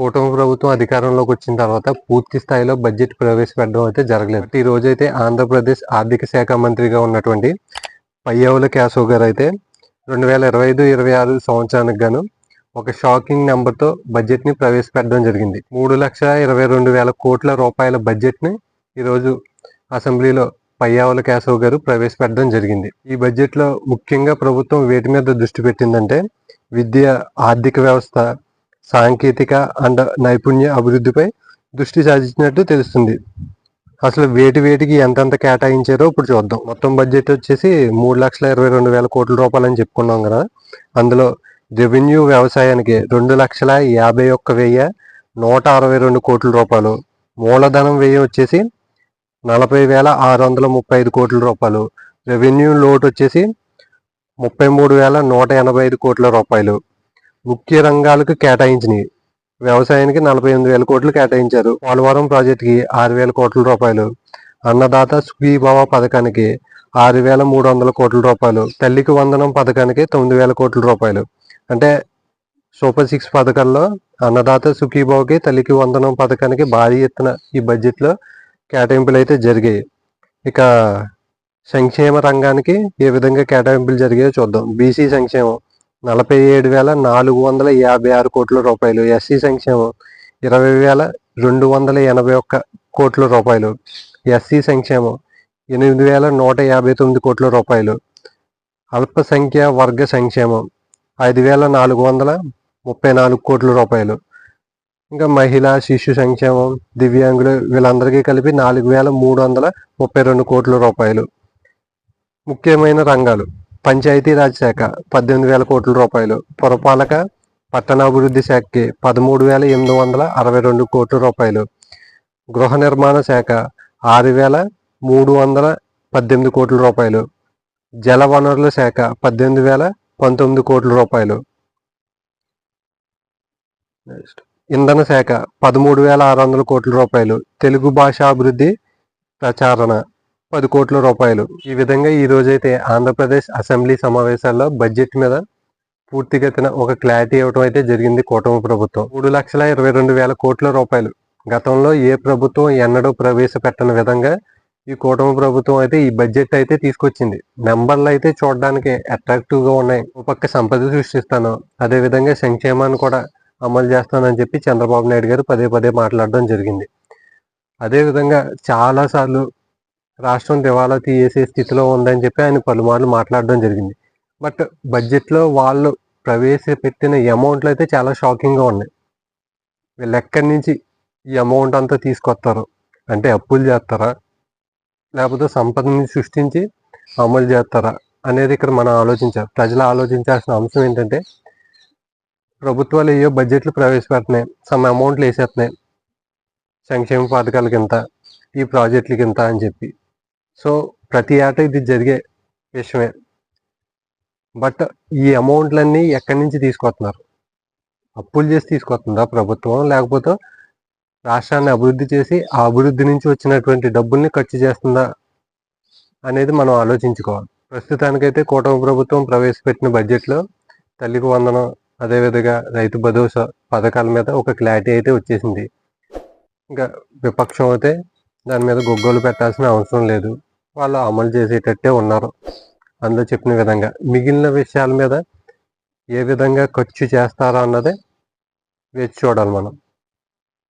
కూటమి ప్రభుత్వం అధికారంలోకి వచ్చిన తర్వాత పూర్తి స్థాయిలో బడ్జెట్ ప్రవేశపెట్టడం అయితే జరగలేదు. ఈ రోజు అయితే ఆంధ్రప్రదేశ్ ఆర్థిక శాఖ మంత్రిగా ఉన్నటువంటి పయ్యవుల కేశవ్ గారు అయితే రెండు వేల ఇరవై ఐదు ఇరవై ఆరు సంవత్సరానికి గాను ఒక షాకింగ్ నెంబర్తో బడ్జెట్ని ప్రవేశపెట్టడం జరిగింది. మూడు లక్షల ఇరవై రెండు వేల కోట్ల రూపాయల బడ్జెట్ని ఈరోజు అసెంబ్లీలో పయ్యావుల కేశవ్ గారు ప్రవేశపెట్టడం జరిగింది. ఈ బడ్జెట్లో ముఖ్యంగా ప్రభుత్వం వేటి మీద దృష్టి పెట్టిందంటే విద్య ఆర్థిక వ్యవస్థ సాంకేతిక అండ్ నైపుణ్య అభివృద్ధిపై దృష్టి సాధించినట్టు తెలుస్తుంది. అసలు వేటి వేటికి ఎంతెంత కేటాయించారో ఇప్పుడు చూద్దాం. మొత్తం బడ్జెట్ వచ్చేసి మూడు లక్షల ఇరవై రెండు వేల కోట్ల రూపాయలు అని చెప్పుకున్నాం కదా. అందులో రెవెన్యూ వ్యవసాయానికి రెండు లక్షల యాభై ఒక్క వెయ్యి నూట అరవై రెండు కోట్ల రూపాయలు. మూలధనం వ్యయం వచ్చేసి నలభై వేల ఆరు వందల ముప్పై ఐదు కోట్ల రూపాయలు. రెవెన్యూ లోటు వచ్చేసి ముప్పై మూడు వేల నూట ఎనభై ఐదు కోట్ల రూపాయలు. ముఖ్య రంగాలకు కేటాయించినవి వ్యవసాయానికి నలభై ఎనిమిది వేల కోట్లు కేటాయించారు. పోలవరం ప్రాజెక్టుకి ఆరు వేల కోట్ల రూపాయలు. అన్నదాత సుఖీభావ పథకానికి ఆరు వేల మూడు వందల కోట్ల రూపాయలు. తల్లికి వందనం పథకానికి తొమ్మిది వేల కోట్ల రూపాయలు. అంటే సూపర్ సిక్స్ పథకాల్లో అన్నదాత సుఖీభావకి తల్లికి వందనం పథకానికి భారీ ఎత్తున ఈ బడ్జెట్లో కేటాయింపులు అయితే జరిగాయి. ఇక సంక్షేమ రంగానికి ఏ విధంగా కేటాయింపులు జరిగాయో చూద్దాం. బీసీ సంక్షేమం. నలభై ఏడు వేల నాలుగు వందల యాభై ఆరు కోట్ల రూపాయలు. ఎస్సీ సంక్షేమం ఇరవై వేల రెండు వందల ఎనభై ఒక్క కోట్ల రూపాయలు. ఎస్సీ సంక్షేమం ఎనిమిది వేల నూట యాభై తొమ్మిది కోట్ల రూపాయలు. అల్పసంఖ్య వర్గ సంక్షేమం ఐదు వేల నాలుగు వందల ముప్పై నాలుగు కోట్ల రూపాయలు. ఇంకా మహిళా శిశు సంక్షేమం దివ్యాంగులు వీళ్ళందరికీ కలిపి నాలుగు వేల మూడు వందల ముప్పై రెండు కోట్ల రూపాయలు. ముఖ్యమైన రంగాలు. పంచాయతీరాజ్ శాఖ పద్దెనిమిది వేల కోట్ల రూపాయలు పురపాలక పట్టణాభివృద్ధి శాఖకి పదమూడు వేల ఎనిమిది వందల అరవై రెండు కోట్ల రూపాయలు గృహ నిర్మాణ శాఖ ఆరు వేల మూడు వందల పద్దెనిమిది కోట్ల రూపాయలు జల వనరుల శాఖ పద్దెనిమిది వేల పంతొమ్మిది కోట్ల రూపాయలు. ఇంధన శాఖ పదమూడు వేల ఆరు వందల కోట్ల రూపాయలు తెలుగు భాషాభివృద్ధి ప్రచారణ. పది కోట్ల రూపాయలు. ఈ విధంగా ఈ రోజైతే ఆంధ్రప్రదేశ్ అసెంబ్లీ సమావేశాల్లో బడ్జెట్ మీద పూర్తిగతిన ఒక క్లారిటీ ఇవ్వడం అయితే జరిగింది కూటమి ప్రభుత్వం. మూడు లక్షల ఇరవై రెండు వేల కోట్ల రూపాయలు. గతంలో ఏ ప్రభుత్వం ఎన్నడూ ప్రవేశపెట్టని విధంగా ఈ కూటమి ప్రభుత్వం అయితే ఈ బడ్జెట్ అయితే తీసుకొచ్చింది. నెంబర్లు అయితే చూడడానికి అట్రాక్టివ్గా ఉన్నాయి. ఒక పక్క సంపద సృష్టిస్తాను అదే విధంగా సంక్షేమాన్ని కూడా అమలు చేస్తానని చెప్పి చంద్రబాబు నాయుడు గారు పదే పదే మాట్లాడడం జరిగింది. అదే విధంగా చాలా సార్లు రాష్ట్రం దివాలా తీసే స్థితిలో ఉందని చెప్పి ఆయన పలుమార్లు మాట్లాడడం జరిగింది. బట్ బడ్జెట్లో వాళ్ళు ప్రవేశపెట్టిన అమౌంట్లు అయితే చాలా షాకింగ్గా ఉన్నాయి. వీళ్ళు ఎక్కడి నుంచి ఈ అమౌంట్ అంతా తీసుకొస్తారు? అంటే అప్పులు చేస్తారా? లేకపోతే సంపదని సృష్టించి అమలు చేస్తారా? అనేది ఇక్కడ మనం ఆలోచించాలి. ప్రజలు ఆలోచించాల్సిన అంశం ఏంటంటే ప్రభుత్వాలు ఏయో బడ్జెట్లు ప్రవేశపెడుతున్నాయి. సమ్ అమౌంట్లు వేసేస్తున్నాయి. సంక్షేమ పథకాలకి ఇంత ఈ ప్రాజెక్టులకి ఇంత అని చెప్పి. సో ప్రతి ఏటా ఇది జరిగే విషయమే. బట్ ఈ అమౌంట్లన్నీ ఎక్కడి నుంచి తీసుకొస్తున్నారు? అప్పులు చేసి తీసుకొస్తుందా ప్రభుత్వం? లేకపోతే రాష్ట్రాన్ని అభివృద్ధి చేసి ఆ అభివృద్ధి నుంచి వచ్చినటువంటి డబ్బుల్ని ఖర్చు చేస్తుందా అనేది మనం ఆలోచించుకోవాలి. ప్రస్తుతానికైతే కూటమి ప్రభుత్వం ప్రవేశపెట్టిన బడ్జెట్లో తల్లికి వందనం అదేవిధంగా రైతు భరోసా పథకాల మీద ఒక క్లారిటీ అయితే వచ్చేసింది. ఇంకా విపక్షం అయితే దాని మీద గొగ్గోలు పెట్టాల్సిన అవసరం లేదు. వాళ్ళు అమలు చేసేటట్టే ఉన్నారు. అందులో చెప్పిన విధంగా మిగిలిన విషయాల మీద ఏ విధంగా ఖర్చు చేస్తారో అన్నదే వేచి చూడాలి మనం.